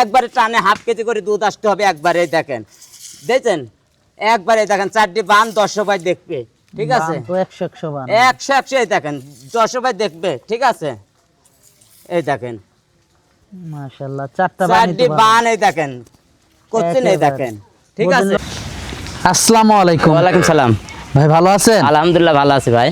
একবারে টানে half KG করে দুধ আসতে হবে একবারে দেখেন। দেখছেন? একবারে দেখেন চারটি বান দশশো ভাই দেখবে ঠিক আছে? একশো একশো একশো একশো এই দেখেন দশশো ভাই দেখবে ঠিক আছে? এই দেখেন। মাশাল্লাহ চারটা চারটি বান। বান এই দেখেন। করছেন এই দেখেন ঠিক আছে? আসসালামু আলাইকুম। ওয়ালাইকুম সালাম। ভাই ভালো আছেন? আলহামদুলিল্লাহ ভালো আছি ভাই।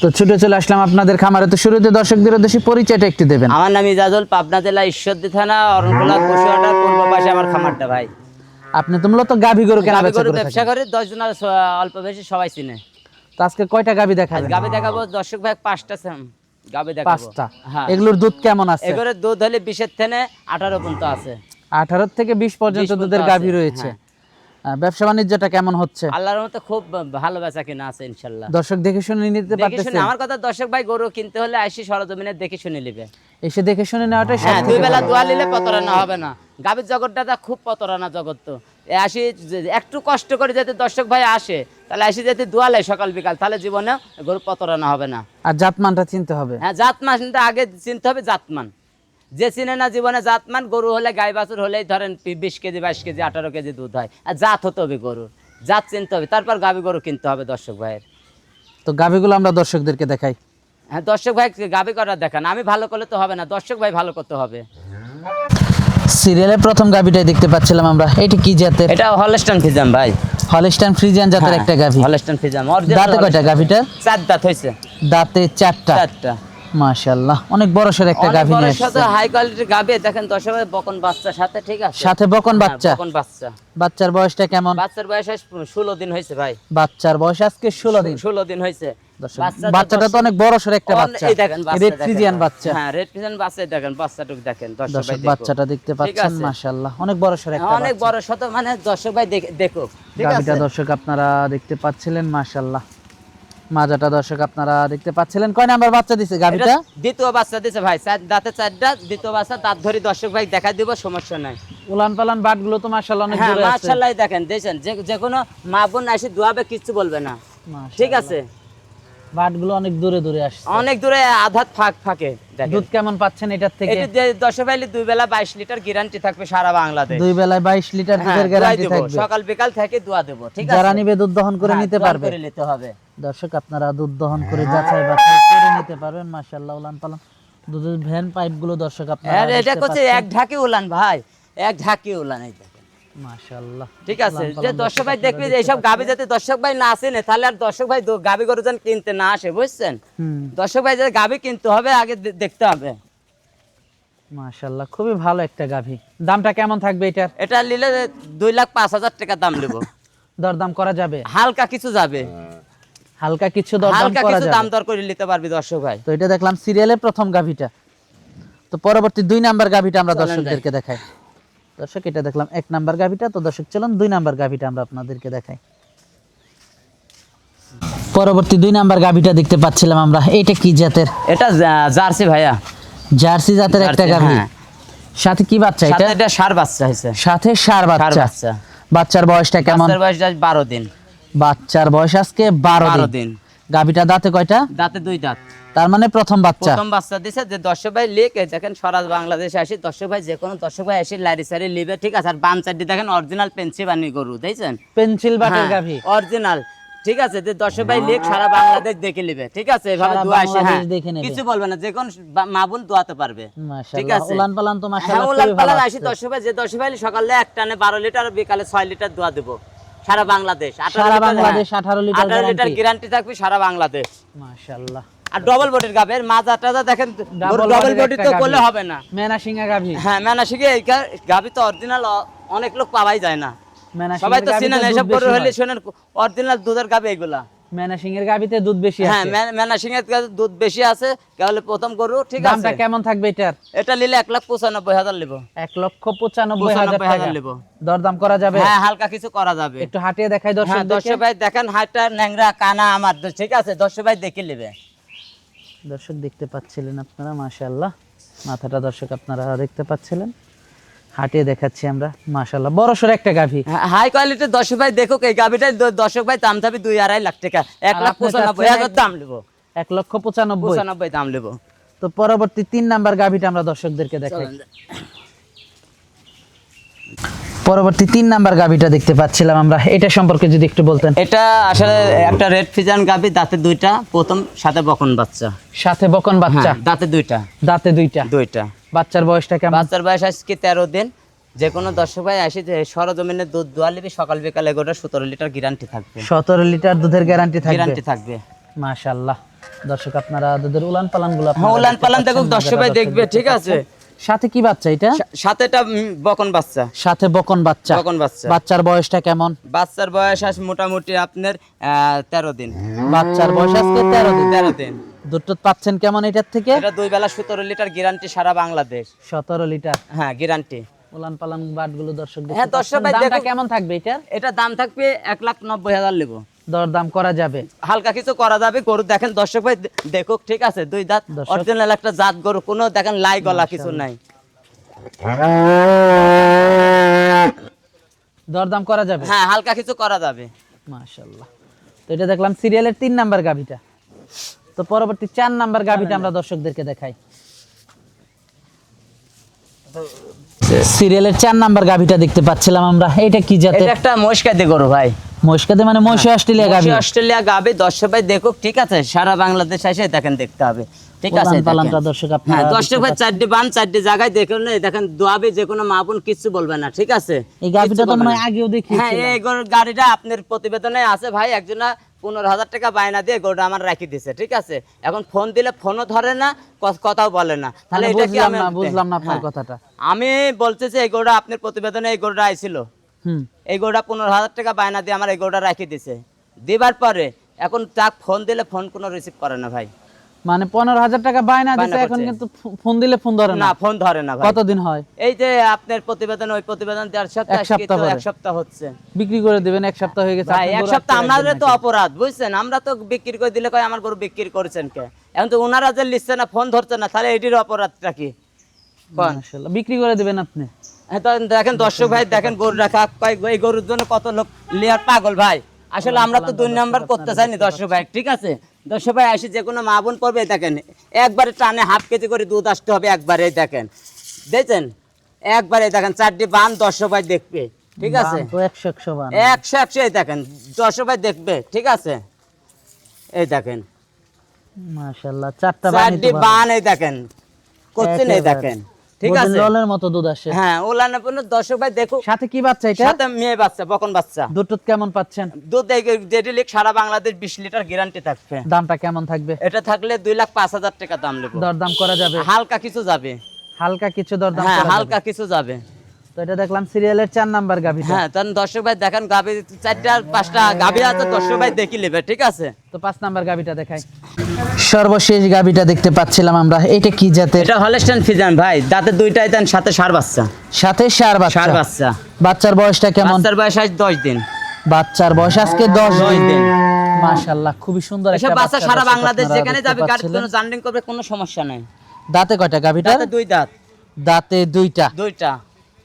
তো ছুটে চলে আসলাম আপনাদের খামারে। তো শুরুতে দর্শকদের উদ্দেশ্যে পরিচয়টা একটু দেবেন। আমার নাম ইজাজুল পাবনা জেলা ঈশ্বরদী থানা অরণকুলা পশুহাটার পূর্ব পাশে আমার খামারটা ভাই। আপনি তো মূলত গাভী গরু কেনা বেচা গরু করে ব্যবসা। করে দশ জন অল্প বেশি সবাই চিনে। তো আজকে কয়টা গাভী দেখাবেন? গাবি দেখাবো দর্শক ভাই পাঁচটা সেম গাবি দেখাবো। পাঁচটা? হ্যাঁ। এগুলোর দুধ কেমন আছে? এগুলো দুধ হলে বিশের থেকে আঠারো পর্যন্ত আছে। আঠারো থেকে বিশ পর্যন্ত দুধের গাভী রয়েছে। হ্যাঁ। ব্যবসা বাণিজ্যটা কেমন হচ্ছে? আল্লাহর মতো খুব ভালো বেচা কিনা আছে ইনশাল্লাহ। দর্শক দেখে শুনে নিতে পারতেছে আমার কথা দর্শক ভাই গরু কিনতে হলে সরজমিনে দেখে শুনে নিবে। এসে দেখে শুনে হ্যাঁ দুই বেলা দোয়া নিলে প্রতারণা হবে না। গাভীর জগৎটা খুব প্রতারণা জগৎ তো। আসি একটু কষ্ট করে যাতে দর্শক ভাই আসে তাহলে আসি যাতে দোয়ালে সকাল বিকাল তাহলে জীবনে গরু প্রতারণা হবে না। আর জাতমানটা চিনতে হবে। হ্যাঁ জাতমান আগে চিনতে হবে জাতমান। যে চিনে না জীবনে জাতমান গরু হলে গাই বাছুর হলেই ধরেন বিশ কেজি বাইশ কেজি আঠারো কেজি দুধ হয়। আর জাত হতে হবে গরুর। জাত চিনতে হবে। তারপর গাভী গরু কিনতে হবে দর্শক ভাইয়ের। তো গাভীগুলো আমরা দর্শকদেরকে দেখাই। হ্যাঁ দর্শক ভাই গাভী করা দেখান। আমি ভালো করলে তো হবে না। দর্শক ভাই ভালো করতে হবে। সিরিয়ালে প্রথম গাভীটাই দেখতে পাচ্ছিলাম আমরা। এটা কি জাতের? এটা হলস্টান ফিজাম ভাই। হলস্টাইন ফ্রিজিয়ান জাতের একটা গাভী হলস্টান ফিজাম। দাঁতে কয়টা গাভীটার চার দাঁত হয়েছে। দাঁতে চারটা। চারটা। মাশাআল্লাহ অনেক বড় সর একটা গাভী নিয়ে আসছে হাই কোয়ালিটির গাভী দেখেন বকন বাচ্চা সাথে ঠিক আছে? সাথে বকন হ্যাঁ, বাচ্চা। বকন বাচ্চা। বাচ্চার বয়সটা কেমন? বাচ্চার বয়স ষোলো দিন হয়েছে ভাই। বাচ্চার বয়স আজকে ষোলো দিন। ষোলো দিন হয়েছে। বাচ্চাটা তো অনেক বড় সর একটা বাচ্চা। এই দেখেন বাচ্চা রেড। বাচ্চা। হ্যাঁ রেড বাচ্চা দেখেন বাচ্চাটুকু দেখেন। দর্শক ভাই বাচ্চাটা দেখতে পাচ্ছেন। মাশাআল্লাহ অনেক বড় সর একটা অনেক বড় শত মানে দর্শক ভাই দেখ- ঠিক আছে? দর্শক আপনারা দেখতে পাচ্ছিলেন মাশাআল্লাহ। মাজাটা দর্শক আপনারা দেখতে পাচ্ছিলেন। কয় নাম্বার বাচ্চা দিছে গাভিটা? দ্বিতীয় বাচ্চা দিছে ভাই। চার দাঁতে চারটা দ্বিতীয় বাচ্চা দাঁত ধরে দর্শক ভাই দেখা দিব সমস্যা নাই। উলান পালান বাটগুলো তো মাশাআল্লাহ অনেক হ্যাঁ দূরে আছে। মাশাআল্লাহ দেখেন দেখছেন যে যে কোনো মা বোন এসে দোয়াবে কিচ্ছু বলবে না। ঠিক আছে? বাটগুলো অনেক দূরে দূরে আসছে। অনেক দূরে আধাত ফাঁক ফাঁকে দুধ কেমন পাচ্ছেন এটার থেকে? এটা যে দশ পাইলে দুই বেলা বাইশ লিটার গ্যারান্টি থাকবে সারা বাংলাদেশ। দুই বেলায় বাইশ লিটার দুধের গ্যারান্টি থাকবে। সকাল বিকাল থেকে দোয়া দেবো ঠিক আছে? যারা নিবে দুধ দহন করে হ্যাঁ, নিতে পারবে। করে নিতে হবে। দর্শক আপনারা দুধ দহন করে যাচাই বাছাই করে নিতে পারবেন। মাশাআল্লাহ উলান পালান। দুধের ভ্যান পাইপগুলো দর্শক আপনারা এটা করছে এক ঢাকি উলান ভাই এক ঢাকি উলান মাশাআল্লাহ ঠিক আছে যে দর্শক ভাই দেখবে যে এইসব গাবি যাতে দর্শক ভাই না তাহলে আর দর্শক ভাই দ- গাবি গরু যেন কিনতে না আসে বুঝছেন? দর্শক ভাই যাতে গাবি কিনতে হবে আগে দেখতে হবে। মাশাআল্লাহ খুবই ভালো একটা গাভী। দামটা কেমন থাকবে এটার? এটা নিলে দুই লাখ পাঁচ হাজার টাকা দাম নেব। দরদাম করা যাবে? হালকা কিছু যাবে। হালকা কিছু দরদাম হালকা কিছু দাম দর করে নিতে পারবি দর্শক ভাই। তো এটা দেখলাম সিরিয়ালের প্রথম গাভীটা। তো পরবর্তী দুই নাম্বার গাভীটা আমরা দর্শকদেরকে দেখাই। দর্শক এটা দেখলাম এক নাম্বার গাভীটা। তো দর্শক চলুন দুই নাম্বার গাভীটা আমরা আপনাদেরকে দেখাই। পরবর্তী দুই নাম্বার গাভীটা দেখতে পাচ্ছিলাম আমরা। এটা কি জাতের? এটা জার্সি ভাইয়া। জার্সি জাতের একটা গাভী। হ্যাঁ। সাথে কি বাচ্চা এটা? এটা সার বাচ্চা হয়েছে সাথে সার বাচ্চা। বাচ্চা। বাচ্চার বয়সটা কেমন? বাচ্চার বয়স আজ বারো দিন। বাচ্চার বয়স আজকে বারো বারো দিন। দিন। গাভীটা দাঁতে কয়টা? দাঁতে দুই দাঁত। তার মানে প্রথম বাচ্চা। প্রথম বাচ্চা দিছে যে দর্শক ভাই লিখ দেখেন স্বরাজ বাংলাদেশে আসি। দর্শক ভাই যে কোনো দর্শক ভাই এসে লারি সারি লিবে ঠিক আছে? আর বাম চারটি দেখেন অরিজিনাল পেন্সি বানি গরু দেখছেন? পেন্সিল বাটের হ্যাঁ, গাভী অরিজিনাল ঠিক আছে? যে দর্শক ভাই লিখ সারা বাংলাদেশ দেখে লিবে ঠিক আছে? এভাবে দোয়া আসে হ্যাঁ। দেখে নেবে। কিছু বলবে না যে কোন মা বোন দোয়াতে পারবে ঠিক আছে? উলান পালান তো হ্যাঁ মাশাআল্লাহ ওলান পালান আসি দর্শক ভাই যে দর্শক ভাই সকালে এক টানে বারো লিটার বিকালে ছয় লিটার দোয়া দেবো সারা বাংলাদেশ। আঠারো সারা লিটার, বাংলাদেশ হ্যাঁ। 18 লিটার আঠারো লিটার গ্যারান্টি থাকবে সারা বাংলাদেশ। মাশাআল্লাহ। আর ডবল বডির মাজা টাজা দেখেন ডবল বডি তো করলে হবে না। মেনা সিংহা গাভী। হ্যাঁ মেনা এই গাভী তো অরিজিনাল অনেক লোক পাওয়াই যায় না। সবাই তো চিনেন এসব করে হলে শোনেন অরিজিনাল দুধের গাভী দুধ বেশি হ্যাঁ আছে। দুধ বেশি আছে তাহলে প্রথম গরু ঠিক দামটা আছে? কেমন থাকবে এটার? এটা নিলে এক লক্ষ পঁচানব্বই হাজার নেব। এক লক্ষ পঁচানব্বই হাজার পঁচানব্বই টাকা। নেব। দরদাম করা যাবে? হ্যাঁ হালকা কিছু করা যাবে। একটু হাঁটিয়ে দেখাই হ্যাঁ দর্শক দর্শক ভাই দেখেন হাইটা ন্যাংরা কানা আমার ঠিক আছে? দর্শক ভাই দেখে নেবে। দর্শক দেখতে পাচ্ছিলেন আপনারা মাশাআল্লাহ। মাথাটা দর্শক আপনারা দেখতে পাচ্ছিলেন। হাঁটিয়ে দেখাচ্ছি আমরা মাশাআল্লাহ। বড় সড় একটা গাভী। হাই কোয়ালিটির দর্শক ভাই দেখুক এই গাভিটাই দ- দর্শক ভাই দাম থাকবে দুই আড়াই লাখ টাকা। এক লাখ পঁচানব্বই হাজার দাম নেব। এক লক্ষ পঁচানব্বই। পঁচানব্বই দাম নেব। তো পরবর্তী তিন নাম্বার গাভীটা আমরা দর্শকদেরকে দেখাই। পরবর্তী তিন নাম্বার গাভিটা দেখতে পাচ্ছিলাম আমরা। এটা সম্পর্কে যদি একটু বলতেন। এটা আসলে একটা রেড ফিজান গাবি দাঁতে দুইটা প্রথম সাথে বকন বাচ্চা। সাথে বকন বাচ্চা? হ্যাঁ, দাঁতে দুইটা। দাঁতে দুইটা? দুইটা। বাচ্চার বয়সটা কেমন? বাচ্চার বয়স আজকে তেরো দিন। যে কোনো দর্শক ভাই আসি যে সরজমিনে দুধ দোয়া লিবি সকাল বিকাল এগারোটা সতেরো লিটার গ্যারান্টি থাকবে। সতেরো লিটার দুধের গ্যারান্টি থাকবে? গ্যারান্টি থাকবে। মাশাল্লাহ দর্শক আপনারা দুধের উলান পালানগুলো হ্যাঁ উলান পালান দেখুক দর্শক ভাই দেখবে ঠিক আছে। সাথে কি বাচ্চা এটা? সাথে উম, বকন বাচ্চা। সাথে বকন বাচ্চা। বকন বাচ্চা। বাচ্চার বয়সটা কেমন? বাচ্চার বয়স আজ মোটামুটি আপনার তেরো দিন। বাচ্চার বয়স আজকে তেরো দিন। তেরো দিন। দুধ পাচ্ছেন কেমন এটার থেকে? এটা দুই বেলা সতেরো লিটার গ্যারান্টি সারা বাংলাদেশ। সতেরো লিটার? হ্যাঁ গ্যারান্টি। উলান পালান বাটগুলো দর্শক হ্যাঁ, দর্শক দামটা। কেমন থাকবে এটার? এটা দাম থাকবে এক লাখ নব্বই হাজার নেব দরদাম করা যাবে। হালকা কিছু করা যাবে। গরু দেখেন দর্শক ভাই দেখুক ঠিক আছে? দুই দাঁত অরিজিনাল একটা জাত গরু কোনো দেখেন লাই গলা কিছু নাই। দরদাম করা যাবে? হ্যাঁ হালকা কিছু করা যাবে। মাশাল্লাহ তো এটা দেখলাম সিরিয়ালের তিন নাম্বার গাভিটা। তো পরবর্তী চার নাম্বার গাভিটা আমরা দর্শকদেরকে দেখাই। সিরিয়ালের চার নাম্বার গাভিটা দেখতে পাচ্ছিলাম আমরা। এটা কি জাতের? এটা একটা মহিষকাদি গরু ভাই। মহিষকাতে মানে মহিষী অস্ট্রেলিয়া গাভি। মহিষী অস্ট্রেলিয়া গাবে দর্শক ভাই দেখুক ঠিক আছে? সারা বাংলাদেশ এসে দেখেন দেখতে হবে। ঠিক আছে? পালানটা। দর্শক হ্যাঁ দর্শক ভাই চারটি বান চারটি জায়গায় দেখুন না, দেখেন দোয়াবে যে কোনো মা বোন কিচ্ছু বলবে না ঠিক আছে? এই কিচ্ছু তো মনে হয়। আগেও হ্যাঁ এই গাড়িটা আপনার প্রতিবেদনে আছে ভাই একজন পনেরো হাজার টাকা বায়না দিয়ে গরুটা আমার রাখি দিছে ঠিক আছে? এখন ফোন দিলে ফোনও ধরে না কথাও বলে না। তাহলে মানে এটা কি আমি বুঝলাম না আপনার হ্যাঁ। কথাটা। আমি বলতেছি এই গরুটা আপনার প্রতিবেদনে এই গরুটা আইছিল। এই গরুটা পনেরো হাজার টাকা বায়না দিয়ে আমার এই গরুটা রাখি দিছে। দিবার পরে এখন তাক ফোন দিলে ফোন কোনো রিসিভ করে না ভাই। মানে পনেরো হাজার টাকা বায়না দিতে এখন কিন্তু ফোন দিলে ফোন ধরে না। ফোন ধরে না ভাই। কতদিন হয়? এই যে আপনার প্রতিবেদন ওই প্রতিবেদন দেড় সপ্তাহ এক সপ্তাহ এক সপ্তাহ হচ্ছে। বিক্রি করে দিবেন এক সপ্তাহ হয়ে গেছে এক সপ্তাহ আমাদের তো অপরাধ বুঝছেন? আমরা তো বিক্রি করে দিলে কয় আমার গরু বিক্রি করেছেন কে? এখন তো ওনারা যে লিখছে না ফোন ধরছে না তাহলে এটির অপরাধটা কি? বিক্রি করে দিবেন আপনি। দেখেন দর্শক ভাই দেখেন গরু রাখা এই গরুর জন্য কত লোক লিয়ার পাগল ভাই। আসলে আমরা তো দুই নাম্বার করতে চাইনি দর্শক ভাই ঠিক আছে? দর্শক ভাই আসি যে কোনো মা বোন করবে দেখেন একবারে টানে হাফ কেজি করে দুধ আসতে হবে একবারে দেখেন। দেখছেন? একবারে দেখেন চারটি বান দর্শক ভাই দেখবে ঠিক আছে? একশো একশো একশো একশো এই দেখেন দর্শক ভাই দেখবে ঠিক আছে? এই দেখেন। বান চারটি বান এই দেখেন করছেন এই দেখেন। ঠিক আছে? ললের মতো দুধ আসে। হ্যাঁ ওলানা পণ্য দর্শক ভাই দেখো সাথে কি বাচ্চা এটা? সাথে মেয়ে বাচ্চা বকন বাচ্চা। দুধ কেমন পাচ্ছেন? দুধ ডেডি লিক সারা বাংলাদেশ বিশ লিটার গ্যারান্টি থাকবে। দামটা কেমন থাকবে? এটা থাকলে দুই লাখ পাঁচ হাজার টাকা দাম দর দরদাম করা যাবে? হালকা কিছু যাবে। হালকা কিছু দরদাম হ্যাঁ। হালকা কিছু যাবে। তো এটা দেখলাম সিরিয়ালের চার নাম্বার গাভি হ্যাঁ তখন দর্শক ভাই দেখেন গাভি চারটা পাঁচটা গাভি আছে দর্শক ভাই দেখি নেবে ঠিক আছে? তো পাঁচ নাম্বার গাভিটা দেখাই। সর্বশেষ গাভিটা দেখতে পাচ্ছিলাম আমরা এটা কি জাতের? এটা হলেস্টান ফিজান ভাই দাঁতে দুইটাই দেন সাথে সার বাচ্চা। সাথে সার বাচ্চা। সার বাচ্চা। বাচ্চার বয়সটা কেমন? বাচ্চার বয়স আজ দশ দিন। বাচ্চার বয়স আজকে দশ দশ দিন। দিন। মাশাআল্লাহ খুবই সুন্দর একটা বাচ্চা সারা বাংলাদেশ যেখানে যাবে গাড়ি। কোনো জার্নিং করবে কোনো সমস্যা নাই। দাঁতে কয়টা গাভীটা? দাঁতে দুই দাঁত। দাঁতে দুইটা। দুইটা।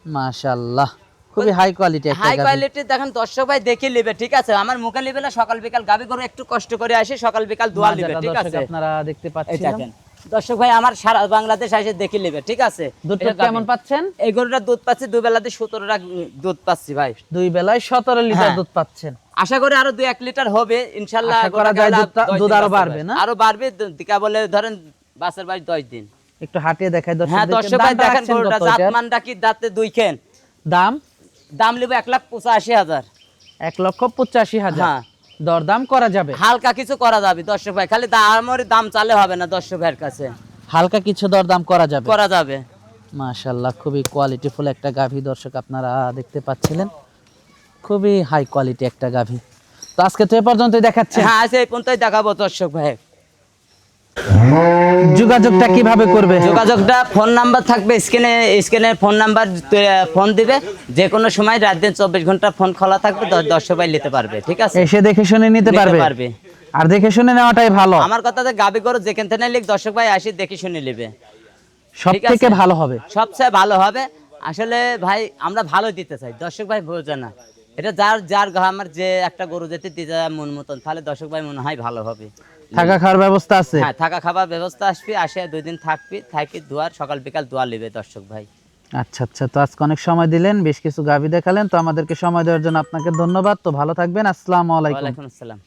মাশাআল্লাহ। খুবই হাই কোয়ালিটি একটা হাই কোয়ালিটি দেখেন দর্শক ভাই দেখে নেবে ঠিক আছে? আমার মুখে নেবে না সকাল বিকাল গাবি করে একটু কষ্ট করে আসি সকাল বিকাল দোয়া নেবে ঠিক আছে? আপনারা দেখতে পাচ্ছেন দর্শক ভাই আমার সারা বাংলাদেশ এসে দেখে নেবে ঠিক আছে? দুধ এটা গাভী। কেমন পাচ্ছেন? এই গরুটা দুধ পাচ্ছি দুই বেলাতে সতেরো টাকা দুধ পাচ্ছি ভাই। দুই বেলায় সতেরো লিটার হ্যাঁ। দুধ পাচ্ছেন। আশা করি আরও দুই এক লিটার হবে ইনশাল্লাহ আশা করা যায় দুধটা- দুধ আরও বাড়বে না? আরও বাড়বে দিকা বলে ধরেন বাসের বাড়ি দশ দিন। একটু হাঁটিয়ে দেখাই দর্শক হ্যাঁ দর্শক ভাই দেখেন গরুটা কি দাঁতে দুই খেন? দাম? দাম নেব এক লাখ পঁচাশি হাজার। এক লক্ষ পঁচাশি হাজার। হ্যাঁ। দরদাম করা যাবে? হালকা কিছু করা যাবে দর্শক ভাই খালি দামের দাম চালে হবে না দর্শক ভাইয়ের কাছে। হালকা কিছু দরদাম করা যাবে? করা যাবে। মাশাল্লাহ খুবই কোয়ালিটিফুল একটা গাভী দর্শক আপনারা দেখতে পাচ্ছিলেন। খুবই হাই কোয়ালিটি একটা গাভী। তো আজকে তো এ পর্যন্তই দেখাচ্ছে। হ্যাঁ আজ এই পর্যন্তই দেখাবো দর্শক ভাই। যোগাযোগটা কীভাবে করবে? যোগাযোগটা ফোন নাম্বার থাকবে স্ক্রিনে স্ক্রিনে ফোন নাম্বার ফোন দিবে। যে কোনো সময় রাত দিন চব্বিশ ঘণ্টা ফোন খোলা থাকবে দ- দর্শক ভাই নিতে পারবে ঠিক আছে? এসে দেখে শুনে নিতে পারবে? পারবে। আর দেখে শুনে নেওয়াটাই ভালো। আমার কথাতে গাবি করো যেখান থেকে লিখ দর্শক ভাই আসি দেখি শুনে নেবে। সব থেকে ভালো হবে। সবচেয়ে ভালো হবে। আসলে ভাই আমরা ভালো দিতে চাই। দর্শক ভাই বোঝে না। এটা যার যার আমার যে একটা গরু যেতে দিতে মন মতন তাহলে দর্শক ভাই মনে হয় ভালো হবে। থাকা খাওয়ার ব্যবস্থা আছে? হ্যাঁ থাকা খাওয়ার ব্যবস্থা আসবি আসে দুই দিন থাকবি থাকি দুয়ার সকাল বিকাল দোয়া নেবে দর্শক ভাই। আচ্ছা আচ্ছা তো আজকে অনেক সময় দিলেন বেশ কিছু গাভী দেখালেন তো আমাদেরকে সময় দেওয়ার জন্য আপনাকে ধন্যবাদ তো ভালো থাকবেন আসসালামু আলাইকুম। ওয়ালাইকুম আসসালাম।